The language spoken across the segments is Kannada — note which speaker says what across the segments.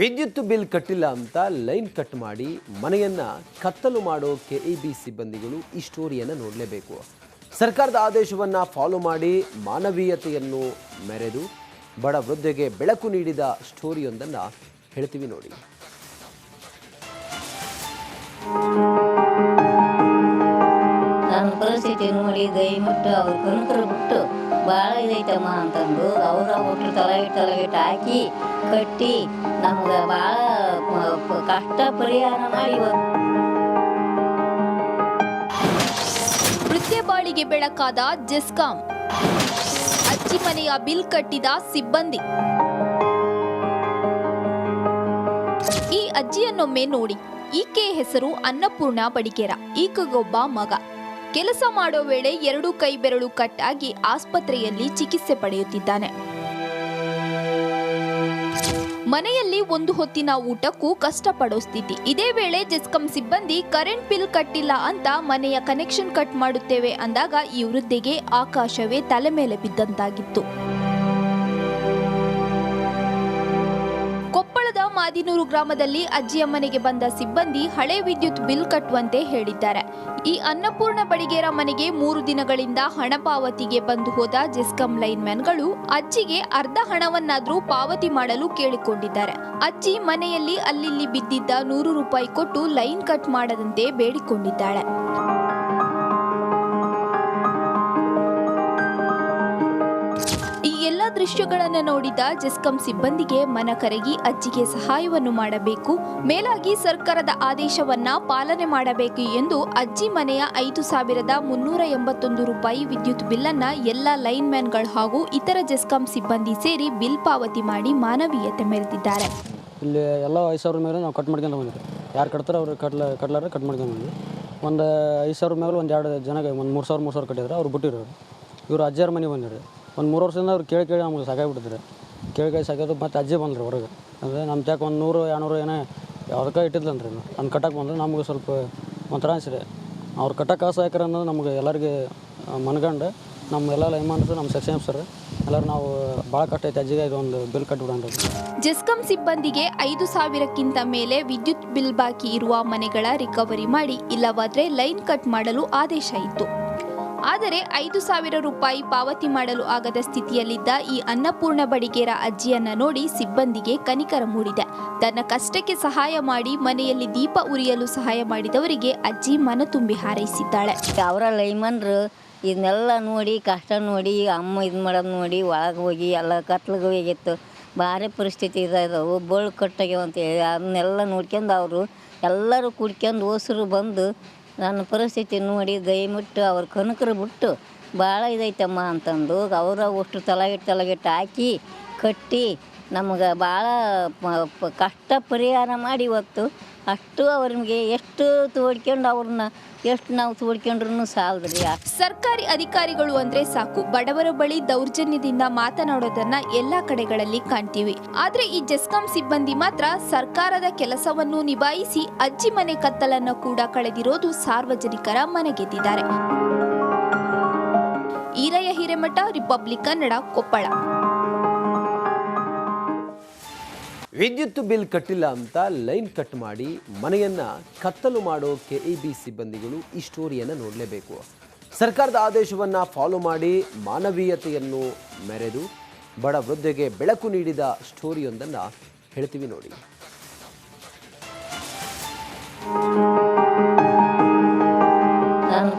Speaker 1: ವಿದ್ಯುತ್ ಬಿಲ್ ಕಟ್ಟಿಲ್ಲ ಅಂತ ಲೈನ್ ಕಟ್ ಮಾಡಿ ಮನೆಯನ್ನ ಕತ್ತಲು ಮಾಡೋ ಕೆ ಇ ಬಿ ಸಿಬ್ಬಂದಿಗಳು ಈ ಸ್ಟೋರಿಯನ್ನು ನೋಡಲೇಬೇಕು. ಸರ್ಕಾರದ ಆದೇಶವನ್ನು ಫಾಲೋ ಮಾಡಿ ಮಾನವೀಯತೆಯನ್ನು ಮೆರೆದು ಬಡ ವೃದ್ಧೆಗೆ ಬೆಳಕು ನೀಡಿದ ಸ್ಟೋರಿಯೊಂದನ್ನು ಹೇಳ್ತೀವಿ ನೋಡಿ.
Speaker 2: ಪರಿಸ್ಥಿತಿ ನೋಡಿ ದಯವಿಟ್ಟು ಅವ್ರ ಕನಕರು ಬಿಟ್ಟು ಭಾಳ ಇದೈತಮ್ಮ ಅಂತಂದು ಅವ್ರ ಒಟ್ಟು ತಲೆಗಿಟ್ಟು ತಲೆಗಿಟ್ಟು ಹಾಕಿ ಕಟ್ಟಿ ನಮ್ಗೆ ಭಾಳ ಕಷ್ಟ ಪರಿಹಾರ ಮಾಡಿ
Speaker 3: ವೃತ್ತಿ ಬಾಳಿಗೆ ಬೆಳಕಾದ ಜೆಸ್ಕಾಂ. ಅಜ್ಜಿ ಮನೆಯ ಬಿಲ್ ಕಟ್ಟಿದ ಸಿಬ್ಬಂದಿ. ಈ ಅಜ್ಜಿಯನ್ನೊಮ್ಮೆ ನೋಡಿ, ಈಕೆ ಹೆಸರು ಅನ್ನಪೂರ್ಣ ಬಡಿಗೇರ, ಈಕೆಗೊಬ್ಬ ಮಗ. ಕೆಲಸ ಮಾಡೋ ವೇಳೆ ಎರಡು ಕೈ ಬೆರಳು ಕಟ್ಟಾಗಿ ಆಸ್ಪತ್ರೆಯಲ್ಲಿ ಚಿಕಿತ್ಸೆ ಪಡೆಯುತ್ತಿದ್ದಾನೆ. ಮನೆಯಲ್ಲಿ ಒಂದು ಹೊತ್ತಿನ ಊಟಕ್ಕೂ ಕಷ್ಟಪಡೋ ಸ್ಥಿತಿ. ಇದೇ ವೇಳೆ ಜೆಸ್ಕಂ ಸಿಬ್ಬಂದಿ, ಕರೆಂಟ್ ಬಿಲ್ ಕಟ್ಟಿಲ್ಲ ಅಂತ ಮನೆಯ ಕನೆಕ್ಷನ್ ಕಟ್ ಮಾಡುತ್ತೇವೆ ಅಂದಾಗ ಈ ವೃದ್ಧೆಗೆ ಆಕಾಶವೇ ತಲೆ ಮೇಲೆ ಬಿದ್ದಂತಾಗಿತ್ತು. ಮಾದಿನೂರು ಗ್ರಾಮದಲ್ಲಿ ಅಜ್ಜಿಯ ಮನೆಗೆ ಬಂದ ಸಿಬ್ಬಂದಿ ಹಳೆ ವಿದ್ಯುತ್ ಬಿಲ್ ಕಟ್ಟುವಂತೆ ಹೇಳಿದ್ದಾರೆ. ಈ ಅನ್ನಪೂರ್ಣ ಬಡಿಗೇರ ಮನೆಗೆ ಮೂರು ದಿನಗಳಿಂದ ಹಣ ಪಾವತಿಗೆ ಬಂದು ಹೋದ ಜೆಸ್ಕಾಂ ಲೈನ್ ಮ್ಯಾನ್ಗಳು ಅಜ್ಜಿಗೆ ಅರ್ಧ ಹಣವನ್ನಾದರೂ ಪಾವತಿ ಮಾಡಲು ಕೇಳಿಕೊಂಡಿದ್ದಾರೆ. ಅಜ್ಜಿ ಮನೆಯಲ್ಲಿ ಅಲ್ಲಿಲ್ಲಿ ಬಿದ್ದಿದ್ದ ನೂರು ರೂಪಾಯಿ ಕೊಟ್ಟು ಲೈನ್ ಕಟ್ ಮಾಡದಂತೆ ಬೇಡಿಕೊಂಡಿದ್ದಾಳೆ. ದೃಶ್ಯಗಳನ್ನು ನೋಡಿದ ಜೆಸ್ಕಾಂ ಸಿಬ್ಬಂದಿಗೆ ಮನ ಕರಗಿ ಅಜ್ಜಿಗೆ ಸಹಾಯವನ್ನು ಮಾಡಬೇಕು. ಮೇಲಾಗಿ ಸರ್ಕಾರದ ಆದೇಶವನ್ನ ಪಾಲನೆ ಮಾಡಬೇಕು ಎಂದು ಅಜ್ಜಿ ಮನೆಯ ಐದು ಸಾವಿರದ ಮುನ್ನೂರ ಎಂಬತ್ತೊಂದು ರೂಪಾಯಿ ವಿದ್ಯುತ್ ಬಿಲ್ಲನ್ನ ಎಲ್ಲ ಲೈನ್ ಮ್ಯಾನ್ಗಳು ಹಾಗೂ ಇತರ ಜೆಸ್ಕಾಂ ಸಿಬ್ಬಂದಿ ಸೇರಿ ಬಿಲ್ ಪಾವತಿ ಮಾಡಿ ಮಾನವೀಯತೆ ಮೆರೆದಿದ್ದಾರೆ.
Speaker 4: ಇಲ್ಲಿ ಎಲ್ಲ ಐದು ನಾವು ಕಟ್ ಮಾಡ್ಕೊಂಡು ಯಾರು ಕಟ್ತಾರೆ ಅವ್ರು ಕಟ್ಲ, ಕಟ್ಲಾರ ಕಟ್ ಮಾಡ್ಕೊಂಡು ಒಂದು ಐದು ಸಾವಿರ ಮೇಲೆ ಒಂದು ಎರಡು ಜನಕ್ಕೆ, ಒಂದು ಮೂರು ಸಾವಿರ ಮೂರು ಸಾವಿರ ಕಟ್ಟಿದ್ರೆ. ಅವ್ರು ಬಿಟ್ಟಿರೋರು. ಇವರು ಅಜ್ಜಿಯರ ಮನೆ ಬಂದಿರಿ ಒಂದು ಮೂರು ವರ್ಷದಿಂದ ಅವ್ರು ಕೇಳಿ ಕೇಳಿ ನಮ್ಗೆ ಸಾಕಾಗ್ಬಿಟ್ಟಿದ್ರು ಕೇಳಿ ಕೇಳಿ ಸಾಕಾಯ್ತು ಮತ್ತು ಅಜ್ಜಿ ಬಂದ್ರಿ ಹೊರಗೆ. ಅಂದರೆ ನಮ್ಮ ತ್ಯಾಕ ಒಂದು ನೂರು ಏನೇ ಏನೋ ಯಾವ್ದಕ್ಕೆ ಇಟ್ಟಿದ್ಲಂತ್ರಿ ಅದ್ನ ಕಟ್ಟಕ್ಕೆ ಬಂದ್ರೆ, ನಮ್ಗೆ ಸ್ವಲ್ಪ ಒಂಥರ ಅನಿಸ್ರಿ ಅವ್ರು ಕಟ್ಟಕ್ಕೆ ಸಹಾಯಕರ ಅನ್ನೋದು ನಮ್ಗೆ ಎಲ್ಲರಿಗೆ ಮನ್ಗಂಡು. ನಮ್ಮ ಎಲ್ಲ ಲೈಮಾನ್ಸು ನಮ್ಮ ಸೆಕ್ಷನ್ ಸರ್ ಎಲ್ಲರೂ ನಾವು ಭಾಳ ಕಷ್ಟ ಐತೆ, ಅಜ್ಜಿಗೆ ಇದೊಂದು ಬಿಲ್ ಕಟ್ಬಿಡೋಣ
Speaker 3: ಜೆಸ್ಕಾಂ ಸಿಬ್ಬಂದಿಗೆ ಐದು ಸಾವಿರಕ್ಕಿಂತ ಮೇಲೆ ವಿದ್ಯುತ್ ಬಿಲ್ ಬಾಕಿ ಇರುವ ಮನೆಗಳ ರಿಕವರಿ ಮಾಡಿ. ಇಲ್ಲವಾದ್ರೆ ಲೈನ್ ಕಟ್ ಮಾಡಲು ಆದೇಶ ಇತ್ತು. ಆದರೆ ಐದು ಸಾವಿರ ರೂಪಾಯಿ ಪಾವತಿ ಮಾಡಲು ಆಗದ ಸ್ಥಿತಿಯಲ್ಲಿದ್ದ ಈ ಅನ್ನಪೂರ್ಣ ಬಡಿಗೆರ ಅಜ್ಜಿಯನ್ನ ನೋಡಿ ಸಿಬ್ಬಂದಿಗೆ ಕನಿಕರ ಮೂಡಿದೆ. ತನ್ನ ಕಷ್ಟಕ್ಕೆ ಸಹಾಯ ಮಾಡಿ ಮನೆಯಲ್ಲಿ ದೀಪ ಉರಿಯಲು ಸಹಾಯ ಮಾಡಿದವರಿಗೆ ಅಜ್ಜಿ ಮನ ತುಂಬಿ ಹಾರೈಸಿದ್ದಾಳೆ.
Speaker 2: ಅವರ ಲೈಮನ್ರು ಇದನ್ನೆಲ್ಲ ನೋಡಿ, ಕಷ್ಟ ನೋಡಿ ಅಮ್ಮ ಇದು ಮಾಡೋದು ನೋಡಿ, ಒಳಗೆ ಹೋಗಿ ಎಲ್ಲ ಕತ್ಲಿಗೆ ಹೋಗಿತ್ತು. ಭಾರಿ ಪರಿಸ್ಥಿತಿ ಇದಾದವು, ಬೋಳು ಅಂತ ಅಂತೇಳಿ ಅದನ್ನೆಲ್ಲ ನೋಡ್ಕೊಂಡು ಅವರು ಎಲ್ಲರೂ ಕುಡ್ಕೊಂಡು ಹೋಸರು ಬಂದು ನನ್ನ ಪರಿಸ್ಥಿತಿ ನೋಡಿ ದಯವಿಟ್ಟು ಅವ್ರ ಕನಕರು ಬಿಟ್ಟು ಭಾಳ ಇದೈತಮ್ಮ ಅಂತಂದು, ಅವರ ಅಷ್ಟು ತಲೆಗಿಟ್ಟು ತಲೆಗಿಟ್ಟು ಹಾಕಿ, ಕಟ್ಟಿ ನಮಗೆ ಭಾಳ ಕಷ್ಟ ಪರಿಹಾರ ಮಾಡಿ ಇವತ್ತು ಅಷ್ಟು ಅವ್ರಿಗೆ ಎಷ್ಟು ತೋಡ್ಕೊಂಡು ಅವ್ರನ್ನ ಎಷ್ಟು ನಾವು ತೋಡ್ಕೊಂಡ್ರು ಸಾಲದ್ರಿ
Speaker 3: ಸರ್ಕಾರಿ ಅಧಿಕಾರಿಗಳು ಅಂದ್ರೆ ಸಾಕು. ಬಡವರ ಬಳಿ ದೌರ್ಜನ್ಯದಿಂದ ಮಾತನಾಡೋದನ್ನ ಎಲ್ಲಾ ಕಡೆಗಳಲ್ಲಿ ಕಾಣ್ತೀವಿ. ಆದ್ರೆ ಈ ಜೆಸ್ಕಾಂ ಸಿಬ್ಬಂದಿ ಮಾತ್ರ ಸರ್ಕಾರದ ಕೆಲಸವನ್ನು ನಿಭಾಯಿಸಿ ಅಜ್ಜಿ ಮನೆ ಕತ್ತಲನ್ನು ಕೂಡ ಕಳೆದಿರೋದು ಸಾರ್ವಜನಿಕರ ಮನಗೆದ್ದಿದ್ದಾರೆ. ಈರಯ್ಯ ಹಿರೇಮಠ, ರಿಪಬ್ಲಿಕ್ ಕನ್ನಡ, ಕೊಪ್ಪಳ.
Speaker 1: ವಿದ್ಯುತ್ ಬಿಲ್ ಕಟ್ಟಿಲ್ಲ ಅಂತ ಲೈನ್ ಕಟ್ ಮಾಡಿ ಮನೆಯನ್ನ ಕತ್ತಲು ಮಾಡೋ ಕೆ ಇ ಬಿ ಸಿಬ್ಬಂದಿಗಳು ಈ ಸ್ಟೋರಿಯನ್ನು ನೋಡಲೇಬೇಕು. ಸರ್ಕಾರದ ಆದೇಶವನ್ನ ಫಾಲೋ ಮಾಡಿ ಮಾನವೀಯತೆಯನ್ನು ಮೆರೆದು ಬಡ ವೃದ್ಧೆಗೆ ಬೆಳಕು ನೀಡಿದ ಸ್ಟೋರಿಯೊಂದನ್ನು ಹೇಳ್ತೀವಿ ನೋಡಿ.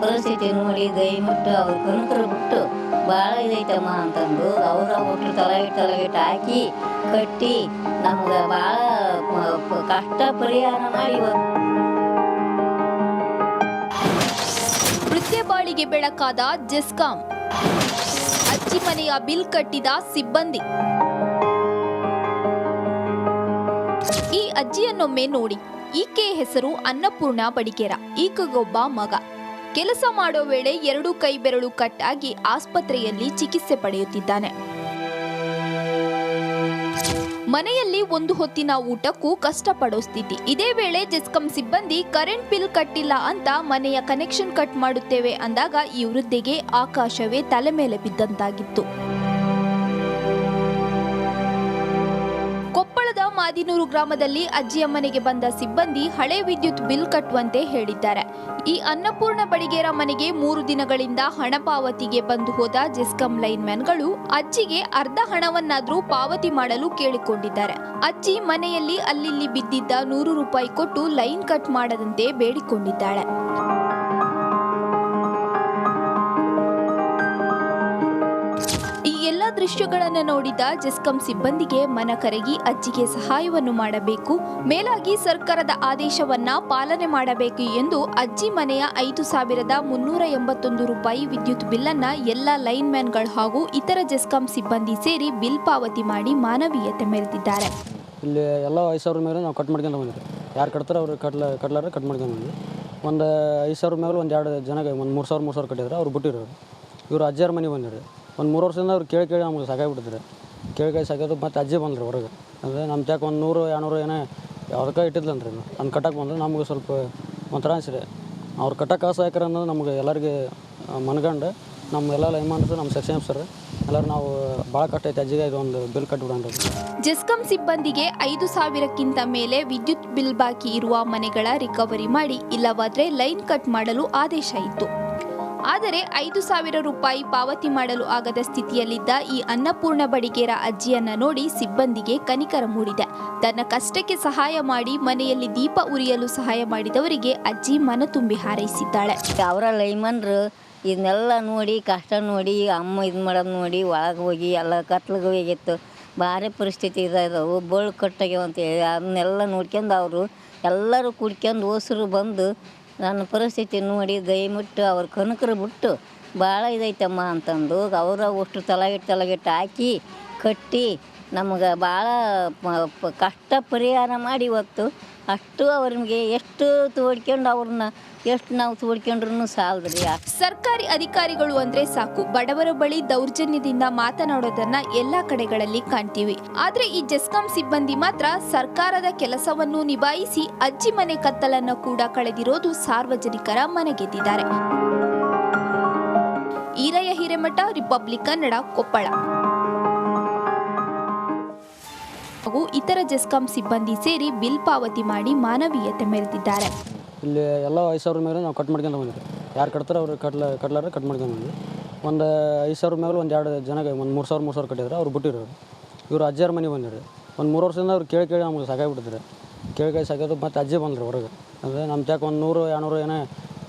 Speaker 2: ಪರಿಸ್ಥಿತಿ ನೋಡಿ ದಯವಿಟ್ಟು ಅವ್ರ ಕನಕರು ಬಿಟ್ಟು ಭಾಳ ಇದೈತಮ್ಮ ಅಂತಂದು ಅವ್ರ ಒಟ್ಟು ತಲೆಗಿಟ್ಟು ತಲೆಗಿಟ್ಟು ಹಾಕಿ ಕಟ್ಟಿ ನಮ್ಗೆ ಭಾಳ ಕಷ್ಟ ಪರಿಹಾರ ಮಾಡಿ
Speaker 3: ನೃತ್ಯ ಬಾಳಿಗೆ ಬೆಳಕಾದ ಜೆಸ್ಕಾಂ. ಅಜ್ಜಿ ಮನೆಯ ಬಿಲ್ ಕಟ್ಟಿದ ಸಿಬ್ಬಂದಿ. ಈ ಅಜ್ಜಿಯನ್ನೊಮ್ಮೆ ನೋಡಿ, ಈಕೆ ಹೆಸರು ಅನ್ನಪೂರ್ಣ ಬಡಿಗೇರ, ಈಕೆಗೊಬ್ಬ ಮಗ. ಕೆಲಸ ಮಾಡೋ ವೇಳೆ ಎರಡು ಕೈ ಬೆರಳು ಕಟ್ಟಾಗಿ ಆಸ್ಪತ್ರೆಯಲ್ಲಿ ಚಿಕಿತ್ಸೆ ಪಡೆಯುತ್ತಿದ್ದಾನೆ. ಮನೆಯಲ್ಲಿ ಒಂದು ಹೊತ್ತಿನ ಊಟಕ್ಕೂ ಕಷ್ಟಪಡೋ ಸ್ಥಿತಿ. ಇದೇ ವೇಳೆ ಜೆಸ್ಕಂ ಸಿಬ್ಬಂದಿ, ಕರೆಂಟ್ ಬಿಲ್ ಕಟ್ಟಿಲ್ಲ ಅಂತ ಮನೆಯ ಕನೆಕ್ಷನ್ ಕಟ್ ಮಾಡುತ್ತೇವೆ ಅಂದಾಗ ಈ ವೃದ್ಧೆಗೆ ಆಕಾಶವೇ ತಲೆ ಮೇಲೆ ಬಿದ್ದಂತಾಗಿತ್ತು. ಮಾದಿನೂರು ಗ್ರಾಮದಲ್ಲಿ ಅಜ್ಜಿಯ ಮನೆಗೆ ಬಂದ ಸಿಬ್ಬಂದಿ ಹಳೆ ವಿದ್ಯುತ್ ಬಿಲ್ ಕಟ್ಟುವಂತೆ ಹೇಳಿದ್ದಾರೆ. ಈ ಅನ್ನಪೂರ್ಣ ಬಡಿಗೇರ ಮನೆಗೆ ಮೂರು ದಿನಗಳಿಂದ ಹಣ ಪಾವತಿಗೆ ಬಂದು ಹೋದ ಜೆಸ್ಕಾಂ ಲೈನ್ ಮ್ಯಾನ್ಗಳು ಅಜ್ಜಿಗೆ ಅರ್ಧ ಹಣವನ್ನಾದರೂ ಪಾವತಿ ಮಾಡಲು ಕೇಳಿಕೊಂಡಿದ್ದಾರೆ. ಅಜ್ಜಿ ಮನೆಯಲ್ಲಿ ಅಲ್ಲಿಲ್ಲಿ ಬಿದ್ದಿದ್ದ ನೂರು ರೂಪಾಯಿ ಕೊಟ್ಟು ಲೈನ್ ಕಟ್ ಮಾಡದಂತೆ ಬೇಡಿಕೊಂಡಿದ್ದಾಳೆ. ದೃಶ್ಯಗಳನ್ನು ನೋಡಿದ ಜೆಸ್ಕಾಂ ಸಿಬ್ಬಂದಿಗೆ ಮನ ಕರಗಿ ಅಜ್ಜಿಗೆ ಸಹಾಯವನ್ನು ಮಾಡಬೇಕು. ಮೇಲಾಗಿ ಸರ್ಕಾರದ ಆದೇಶವನ್ನ ಪಾಲನೆ ಮಾಡಬೇಕು ಎಂದು ಅಜ್ಜಿ ಮನೆಯ ಐದು ಸಾವಿರದ ಮುನ್ನೂರ ಎಂಬತ್ತೊಂದು ರೂಪಾಯಿ ವಿದ್ಯುತ್ ಬಿಲ್ಲನ್ನ ಎಲ್ಲ ಲೈನ್ ಮ್ಯಾನ್ಗಳು ಹಾಗೂ ಇತರ ಜೆಸ್ಕಾಂ ಸಿಬ್ಬಂದಿ ಸೇರಿ ಬಿಲ್ ಪಾವತಿ ಮಾಡಿ ಮಾನವೀಯತೆ ಮೆರೆದಿದ್ದಾರೆ.
Speaker 4: ಇಲ್ಲಿ ಎಲ್ಲ ಐದು ಮೇಲೆ ನಾವು ಕಟ್ ಮಾಡ್ಕೊಂಡು ಯಾರು ಕಟ್ತಾರೆ ಅವ್ರು ಕಟ್ಲ, ಕಟ್ಲಾರ ಕಟ್ ಮಾಡ್ಕೊಂಡು ಬಂದ್ವಿ. ಒಂದು ಐದು ಸಾವಿರ ಮೇಲೆ ಒಂದು ಎರಡು ಜನಕ್ಕೆ, ಒಂದು ಮೂರು ಸಾವಿರ ಮೂರು ಸಾವಿರ ಕಟ್ಟಿದ್ರೆ. ಅವ್ರು ಬಿಟ್ಟಿರೋರು. ಇವರು ಅಜ್ಜಿಯರ ಮನೆ ಬಂದಿರಿ ಒಂದು ಮೂರು ವರ್ಷದಿಂದ ಅವ್ರು ಕೇಳಿ ಕೇಳಿ ನಮ್ಗೆ ಸಾಕಾಗ್ಬಿಟ್ಟಿದ್ರೆ ಕೇಳಿ ಕೇಳಿ ಸಾಕೋದು ಮತ್ತು ಅಜ್ಜಿ ಬಂದ್ರಿ ಹೊರಗೆ. ಅಂದರೆ ನಮ್ಮ ತ್ಯಾಕ ಒಂದು ನೂರು, ಎರಡುನೂರು ಏನೋ ಯಾವ್ದಕ್ಕೆ ಇಟ್ಟಿದ್ಲನ್ರಿ ನಾನು ಕಟ್ಟಕ್ಕೆ ಬಂದ್ರೆ. ನಮ್ಗೆ ಸ್ವಲ್ಪ ಒಂಥರ ಅನ್ಸಿದೆ. ಅವ್ರು ಕಟ್ಟಕ್ಕೆ ಸಹಾಯಕರ ಅನ್ನೋದು ನಮ್ಗೆ ಎಲ್ಲರಿಗೆ ಮನ್ಗಂಡು. ನಮ್ಮ ಎಲ್ಲ ಲೈಮಾನ್ಸು ನಮ್ಮ ಸೆಕ್ಷನ್ ಸರ್ ಎಲ್ಲರೂ ನಾವು ಭಾಳ ಕಷ್ಟ ಐತೆ. ಅಜ್ಜಿಗೆ ಇದೊಂದು ಬಿಲ್ ಕಟ್ಬಿಡೋಣ
Speaker 3: ಜೆಸ್ಕಾಂ ಸಿಬ್ಬಂದಿಗೆ ಐದು ಸಾವಿರಕ್ಕಿಂತ ಮೇಲೆ ವಿದ್ಯುತ್ ಬಿಲ್ ಬಾಕಿ ಇರುವ ಮನೆಗಳ ರಿಕವರಿ ಮಾಡಿ. ಇಲ್ಲವಾದರೆ ಲೈನ್ ಕಟ್ ಮಾಡಲು ಆದೇಶ ಇತ್ತು. ಆದರೆ ಐದು ಸಾವಿರ ರೂಪಾಯಿ ಪಾವತಿ ಮಾಡಲು ಆಗದ ಸ್ಥಿತಿಯಲ್ಲಿದ್ದ ಈ ಅನ್ನಪೂರ್ಣ ಬಡಿಗೆರ ಅಜ್ಜಿಯನ್ನ ನೋಡಿ ಸಿಬ್ಬಂದಿಗೆ ಕನಿಕರ ಮೂಡಿದೆ. ತನ್ನ ಕಷ್ಟಕ್ಕೆ ಸಹಾಯ ಮಾಡಿ ಮನೆಯಲ್ಲಿ ದೀಪ ಉರಿಯಲು ಸಹಾಯ ಮಾಡಿದವರಿಗೆ ಅಜ್ಜಿ ಮನ ತುಂಬಿ ಹಾರೈಸಿದ್ದಾಳೆ.
Speaker 2: ಅವರ ಲೈಮನ್ರು ಇದನ್ನೆಲ್ಲ ನೋಡಿ, ಕಷ್ಟ ನೋಡಿ, ಅಮ್ಮ ಇದು ಮಾಡೋದು ನೋಡಿ, ಒಳಗೆ ಹೋಗಿ ಎಲ್ಲ ಕತ್ಲಿಗೆ ಹೋಗಿತ್ತು. ಭಾರಿ ಪರಿಸ್ಥಿತಿ ಇದಾದವು ಬೋಳು ಕಟ್ಟಾಗ್ಯಾವ ಅಂತೇಳಿ ಅದನ್ನೆಲ್ಲ ನೋಡ್ಕೊಂಡು ಅವರು ಎಲ್ಲರೂ ಕುಡ್ಕೊಂಡು ಓಸರು ಬಂದು ನನ್ನ ಪರಿಸ್ಥಿತಿ ನೋಡಿ ದಯವಿಟ್ಟು ಅವ್ರ ಕನಕರು ಬಿಟ್ಟು ಭಾಳ ಇದೈತಮ್ಮ ಅಂತಂದು ಅವರ ಅಷ್ಟು ತಲೆಗಿಟ್ಟು ತಲೆಗಿಟ್ಟು ಹಾಕಿ ಕಟ್ಟಿ ನಮ್ಗೆ ಭಾಳ ಕಷ್ಟ ಪರಿಹಾರ ಮಾಡಿ ಇವತ್ತು ಅಷ್ಟು ಅವ್ರಿಗೆ ಎಷ್ಟು ತೋಡ್ಕೊಂಡು ಅವ್ರನ್ನ ಎಷ್ಟು ನಾವು ತೋಡ್ಕೊಂಡ್ರು ಸಾಲದ್ರಿ
Speaker 3: ಸರ್ಕಾರಿ ಅಧಿಕಾರಿಗಳು ಅಂದ್ರೆ ಸಾಕು. ಬಡವರ ಬಳಿ ದೌರ್ಜನ್ಯದಿಂದ ಮಾತನಾಡೋದನ್ನ ಎಲ್ಲಾ ಕಡೆಗಳಲ್ಲಿ ಕಾಣ್ತೀವಿ. ಆದ್ರೆ ಈ ಜೆಸ್ಕಾಂ ಸಿಬ್ಬಂದಿ ಮಾತ್ರ ಸರ್ಕಾರದ ಕೆಲಸವನ್ನು ನಿಭಾಯಿಸಿ ಅಜ್ಜಿ ಮನೆ ಕತ್ತಲನ್ನು ಕೂಡ ಕಳೆದಿರೋದು ಸಾರ್ವಜನಿಕರ ಮನೆಗೆದ್ದಿದ್ದಾರೆ. ಈರಯ್ಯ ಹಿರೇಮಠ, ರಿಪಬ್ಲಿಕ್ ಕನ್ನಡ, ಕೊಪ್ಪಳ. ಹಾಗೂ ಇತರ ಜೆಸ್ಕಾಂ ಸಿಬ್ಬಂದಿ ಸೇರಿ ಬಿಲ್ ಪಾವತಿ ಮಾಡಿ ಮಾನವೀಯತೆ ಮೆರೆದಿದ್ದಾರೆ.
Speaker 4: ಇಲ್ಲಿ ಎಲ್ಲ ಐದು ಸಾವಿರ ಮೇಲೆ ನಾವು ಕಟ್ ಮಾಡ್ಕೊಂಡು ಬಂದಿದ್ದೆ ಯಾರು ಕಟ್ತಾರೆ ಅವ್ರು ಕಟ್ಲ, ಕಟ್ಲಾರ ಕಟ್ ಮಾಡ್ಕೊಂಡು ಬಂದ್ವಿ. ಒಂದು ಐದು ಸಾವಿರ ಮೇಲೆ ಒಂದು ಎರಡು ಜನಕ್ಕೆ ಒಂದು ಮೂರು ಸಾವಿರ ಮೂರು ಸಾವಿರ ಕಟ್ಟಿದ್ರೆ. ಅವ್ರು ಬಿಟ್ಟಿರೋರು. ಇವರು ಅಜ್ಜಿಯರ ಮನೆ ಬಂದಿರಿ ಒಂದು ಮೂರು ವರ್ಷದಿಂದ ಅವ್ರು ಕೇಳಿ ಕೇಳಿ ನಮ್ಗೆ ಸಾಕಾಗ್ಬಿಟ್ಟಿದ್ರೆ. ಕೇಳಿ ಕೇಳಿ ಸಾಕೋದು ಮತ್ತು ಅಜ್ಜಿ ಬಂದರು ಹೊರಗೆ. ಅಂದರೆ ನಮ್ಮ ತ್ಯಾಕ್ ಒಂದು ನೂರು, ಎರಡುನೂರು ಏನೋ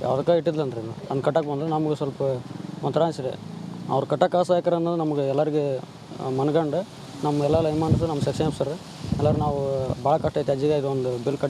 Speaker 4: ಯಾವ್ದಕ್ಕೆ ಇಟ್ಟಿದ್ಲಂತ್ರಿ ನಾನು ಕಟ್ಟಕ್ಕೆ ಬಂದ್ರೆ ನಮಗೆ ಸ್ವಲ್ಪ ಒಂಥರ ಅನ್ಸಿದೆ. ಅವ್ರು ಕಟ್ಟಕ್ಕೆ ಸಹಾಯಕರ ಅನ್ನೋದು ನಮ್ಗೆ ಎಲ್ಲರಿಗೆ ಮನ್ಗಂಡು. ನಮ್ಮ ಎಲ್ಲ ಲೈಮಾನ್ಸು ನಮ್ಮ ಸೆಕ್ಷನ್ ಸರ್ ಎಲ್ಲರೂ ನಾವು, ಭಾಳ ಕಷ್ಟ ಐತೆ. ಅಜ್ಜಿಗೆ ಇದೊಂದು ಬಿಲ್ ಕಟ್